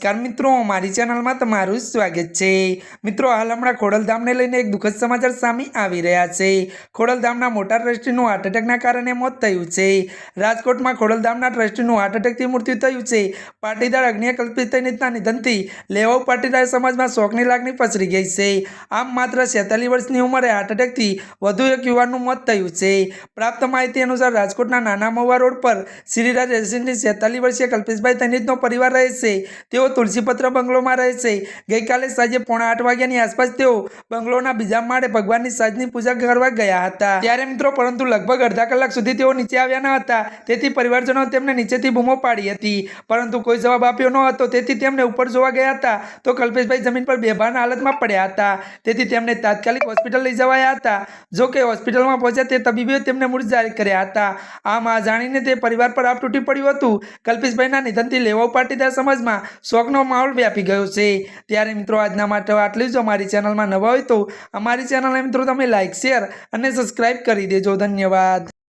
નમસ્કાર મિત્રો, મારી ચેનલમાં તમારું સ્વાગત છે. મિત્રો, હાલ હમણાં ખોડલધામને લઈને એક દુઃખદ સમાચાર સામે આવી રહ્યા છે. ખોડલધામના મોટા ટ્રસ્ટીનું હાર્ટ એટેકના કારણે મોત થયું છે. રાજકોટમાં ખોડલધામના ટ્રસ્ટીનું હાર્ટ એટેકથી મૃત્યુ થયું છે. પાટીદાર અગ્નિય કલ્પિતના નિધનથી લેવાઉ પાટીદાર સમાજમાં શોકની લાગણી પસરી ગઈ છે. આમ માત્ર છેતાલીસ વર્ષની ઉંમરે હાર્ટ એટેકથી વધુ એક યુવાનનું મોત થયું છે. પ્રાપ્ત માહિતી અનુસાર રાજકોટના નાના મહુવા રોડ પર શ્રીરાજ રેસિડેન્સી છેતાલીસ વર્ષીય કલ્પેશભાઈ તનિતનો પરિવાર રહે છે. તેઓ તુલસીપત્ર બંગલોમાં રહે છે. ગઈકાલે સાંજે પોણા આઠ વાગ્યાની આસપાસ તેઓ બંગલોના બીજા માળે ભગવાનની સાંજની પૂજા કરવા ગયા હતા. ત્યારે મિત્રો, પરંતુ લગભગ અડધા કલાક સુધી તેઓ નીચે આવ્યા ન હતા. તેથી પરિવારજનો તેમને નીચેથી બૂમો પાડી હતી. પરંતુ કોઈ જવાબ આપ્યો ન હતો. તેથી તેમને ઉપર જોવા ગયા હતા. તો કલ્પેશભાઈ જમીન પર બેભાન હાલતમાં પડ્યા હતા. તેથી તેમને તાત્કાલિક હોસ્પિટલ લઈ જવાયા હતા. જો કે હોસ્પિટલમાં પહોંચ્યા તે તબીબોએ તેમને મૃત જાહેર કર્યા હતા. આમ આ જાણીને તે પરિવાર પર આપ તૂટી પડ્યું હતું. કલ્પેશભાઈના નિધનથી લેવા પાટીદાર સમાજમાં શોકનો માહોલ વ્યાપી ગયો છે. ત્યારે મિત્રો, આજના માટે આટલું જ. અમારી ચેનલમાં નવા હોય તો અમારી ચેનલને મિત્રો, તમે લાઇક શેર અને સબસ્ક્રાઇબ કરી દેજો. ધન્યવાદ.